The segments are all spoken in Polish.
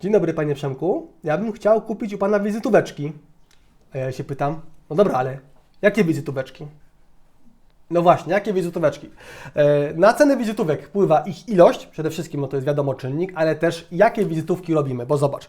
Dzień dobry, panie Przemku. Ja bym chciał kupić u pana wizytóweczki. A ja się pytam, no dobra, ale jakie wizytóweczki? No właśnie, jakie wizytóweczki? E, Na cenę wizytówek wpływa ich ilość, przede wszystkim, no to jest wiadomo czynnik, ale też jakie wizytówki robimy, bo zobacz.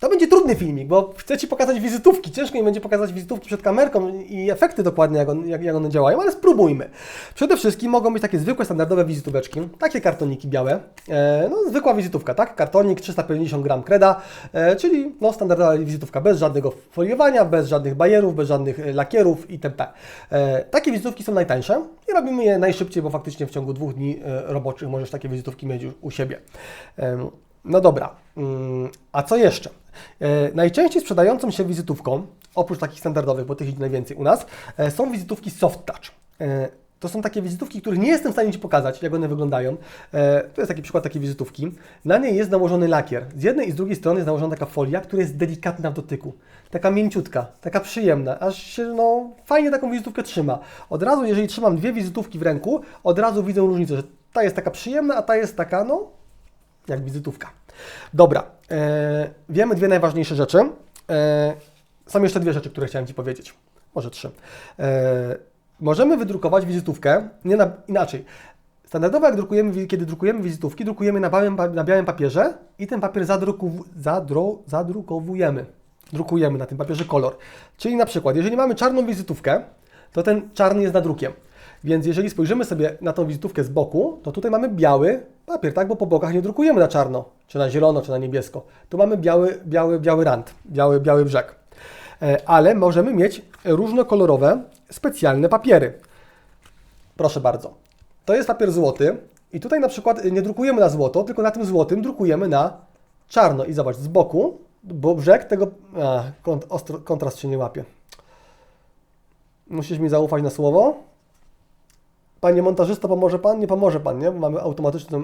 E, To będzie trudny filmik, bo chcę Ci pokazać wizytówki. Ciężko mi będzie pokazać wizytówki przed kamerką i efekty dokładnie, jak, on, jak, jak one działają, ale spróbujmy. Przede wszystkim mogą być takie zwykłe, standardowe wizytóweczki, takie kartoniki białe. E, no, zwykła wizytówka, tak? Kartonik 350 gram kreda, e, czyli no, standardowa wizytówka bez żadnego foliowania, bez żadnych bajerów, bez żadnych e, lakierów itp. E, takie wizytówki są najtańsze i robimy je najszybciej, bo faktycznie w ciągu dwóch dni e, roboczych możesz takie wizytówki mieć już u siebie. Em, no dobra, mm, a co jeszcze? E, najczęściej sprzedającą się wizytówką, oprócz takich standardowych, bo tych idzie najwięcej u nas, e, są wizytówki soft touch. E, to są takie wizytówki, których nie jestem w stanie Ci pokazać, jak one wyglądają. E, to jest taki przykład takiej wizytówki. Na niej jest nałożony lakier. Z jednej i z drugiej strony jest nałożona taka folia, która jest delikatna w dotyku. Taka mięciutka, taka przyjemna, aż się no, fajnie taką wizytówkę trzyma. Od razu, jeżeli trzymam dwie wizytówki w ręku, od razu widzę różnicę, że ta jest taka przyjemna, a ta jest taka, no, jak wizytówka. Dobra, e, wiemy dwie najważniejsze rzeczy. E, są jeszcze dwie rzeczy, które chciałem Ci powiedzieć. Może trzy. E, możemy wydrukować wizytówkę, nie na, inaczej. Standardowo jak drukujemy, kiedy drukujemy wizytówki, drukujemy na białym, na białym papierze i ten papier zadro, zadrukowujemy. Drukujemy na tym papierze kolor. Czyli na przykład, jeżeli mamy czarną wizytówkę, to ten czarny jest nadrukiem. Więc jeżeli spojrzymy sobie na tą wizytówkę z boku, to tutaj mamy biały papier, tak? Bo po bokach nie drukujemy na czarno, czy na zielono, czy na niebiesko. Tu mamy biały, biały, biały rand, biały, biały brzeg. E, Ale możemy mieć różnokolorowe, specjalne papiery. Proszę bardzo. To jest papier złoty i tutaj na przykład nie drukujemy na złoto, tylko na tym złotym drukujemy na czarno. I zobacz, z boku, bo brzeg tego... A, kont, ostro, kontrast się nie łapie. Musisz mi zaufać na słowo. Panie montażysto, pomoże Pan? Nie pomoże Pan, nie? Mamy automatyczny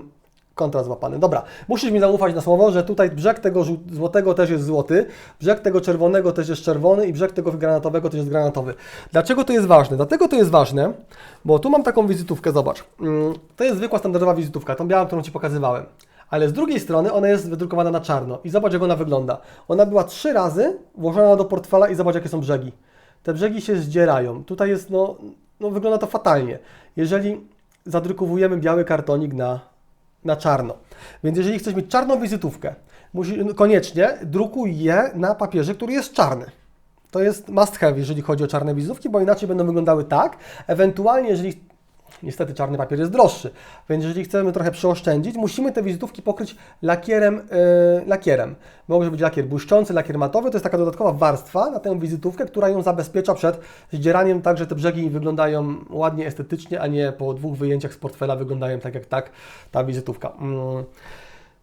kontrast złapany. Dobra, musisz mi zaufać na słowo, że tutaj brzeg tego złotego też jest złoty, brzeg tego czerwonego też jest czerwony i brzeg tego granatowego też jest granatowy. Dlaczego to jest ważne? Dlatego to jest ważne, bo tu mam taką wizytówkę, zobacz. Mm, To jest zwykła standardowa wizytówka, tą białą, którą Ci pokazywałem. Ale z drugiej strony ona jest wydrukowana na czarno i zobacz jak ona wygląda. Ona była trzy razy włożona do portfela i zobacz jakie są brzegi. Te brzegi się zdzierają. Tutaj jest, no, no wygląda to fatalnie. Jeżeli zadrukowujemy biały kartonik na, na czarno. Więc jeżeli chcesz mieć czarną wizytówkę, no, koniecznie drukuj je na papierze, który jest czarny. To jest must have, jeżeli chodzi o czarne wizytówki, bo inaczej będą wyglądały tak. Ewentualnie, jeżeli Niestety czarny papier jest droższy, więc jeżeli chcemy trochę przeoszczędzić, musimy te wizytówki pokryć lakierem. Yy, lakierem. Może być lakier błyszczący, lakier matowy, to jest taka dodatkowa warstwa na tę wizytówkę, która ją zabezpiecza przed zdzieraniem, tak że te brzegi wyglądają ładnie, estetycznie, a nie po dwóch wyjęciach z portfela wyglądają tak jak tak ta wizytówka. Mm.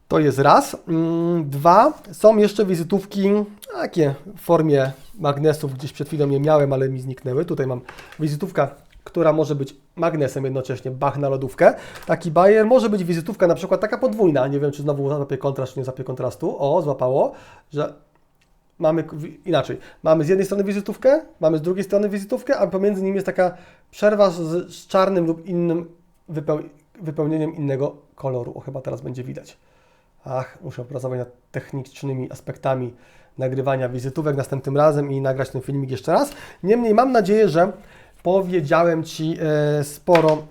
To jest raz. Mm, Dwa, są jeszcze wizytówki takie w formie magnesów, gdzieś przed chwilą je miałem, ale mi zniknęły. Tutaj mam wizytówka, która może być magnesem jednocześnie, bach na lodówkę. Taki bajer może być wizytówka na przykład taka podwójna, nie wiem czy znowu złapie kontrast, czy nie złapie kontrastu. O, złapało, że mamy inaczej. Mamy z jednej strony wizytówkę, mamy z drugiej strony wizytówkę, a pomiędzy nimi jest taka przerwa z, z czarnym lub innym wypeł- wypełnieniem innego koloru. O, chyba teraz będzie widać. Ach, muszę pracować nad technicznymi aspektami nagrywania wizytówek następnym razem i nagrać ten filmik jeszcze raz. Niemniej mam nadzieję, że powiedziałem Ci e, sporo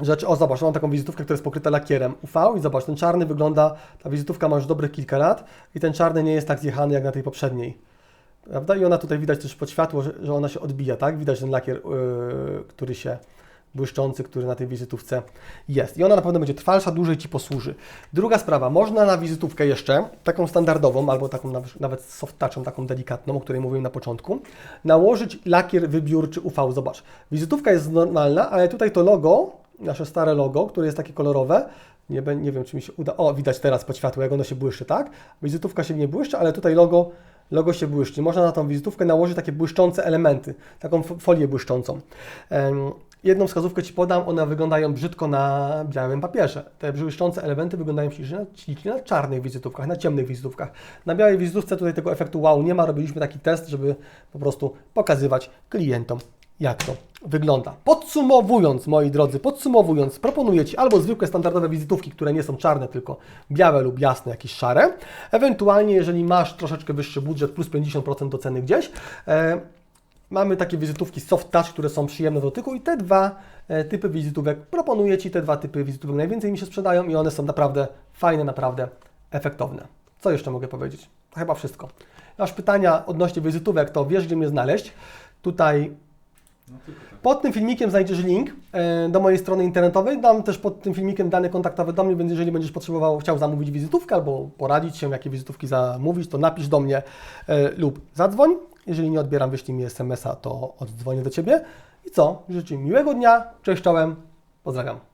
rzeczy. O, zobacz, mam taką wizytówkę, która jest pokryta lakierem UV i zobacz, ten czarny wygląda, ta wizytówka ma już dobrych kilka lat i ten czarny nie jest tak zjechany jak na tej poprzedniej. Prawda? I ona tutaj widać też pod światło, że, że ona się odbija, tak? Widać ten lakier, yy, który się błyszczący, który na tej wizytówce jest. I ona na pewno będzie trwalsza, dłużej Ci posłuży. Druga sprawa, można na wizytówkę jeszcze, taką standardową, albo taką naw- nawet soft touchem, taką delikatną, o której mówiłem na początku, nałożyć lakier wybiórczy UV. Zobacz, wizytówka jest normalna, ale tutaj to logo, nasze stare logo, które jest takie kolorowe, nie, nie wiem, czy mi się uda. O, widać teraz pod światło, jak ono się błyszczy, tak? Wizytówka się nie błyszczy, ale tutaj logo, logo się błyszczy. Można na tą wizytówkę nałożyć takie błyszczące elementy, taką folię błyszczącą. Jedną wskazówkę Ci podam, one wyglądają brzydko na białym papierze. Te błyszczące elementy wyglądają ślicznie na, czarnych wizytówkach, na ciemnych wizytówkach. Na białej wizytówce tutaj tego efektu wow nie ma, robiliśmy taki test, żeby po prostu pokazywać klientom jak to wygląda. Podsumowując, moi drodzy, podsumowując, proponuję Ci albo zwykłe standardowe wizytówki, które nie są czarne, tylko białe lub jasne, jakieś szare. Ewentualnie, jeżeli masz troszeczkę wyższy budżet, plus 50% do ceny gdzieś, e, mamy takie wizytówki soft touch, które są przyjemne do dotyku i te dwa e, typy wizytówek, proponuję Ci te dwa typy wizytówek, najwięcej mi się sprzedają i one są naprawdę fajne, naprawdę efektowne. Co jeszcze mogę powiedzieć? To chyba wszystko. Masz pytania odnośnie wizytówek, to wiesz, gdzie mnie znaleźć. Tutaj pod tym filmikiem znajdziesz link e, do mojej strony internetowej. Dam też pod tym filmikiem dane kontaktowe do mnie, więc jeżeli będziesz potrzebował, chciał zamówić wizytówkę albo poradzić się, jakie wizytówki zamówić, to napisz do mnie e, lub zadzwoń. Jeżeli nie odbieram, wyślij mi SMS-a, to oddzwonię do Ciebie. I co? Życzę miłego dnia. Cześć czołem. Pozdrawiam.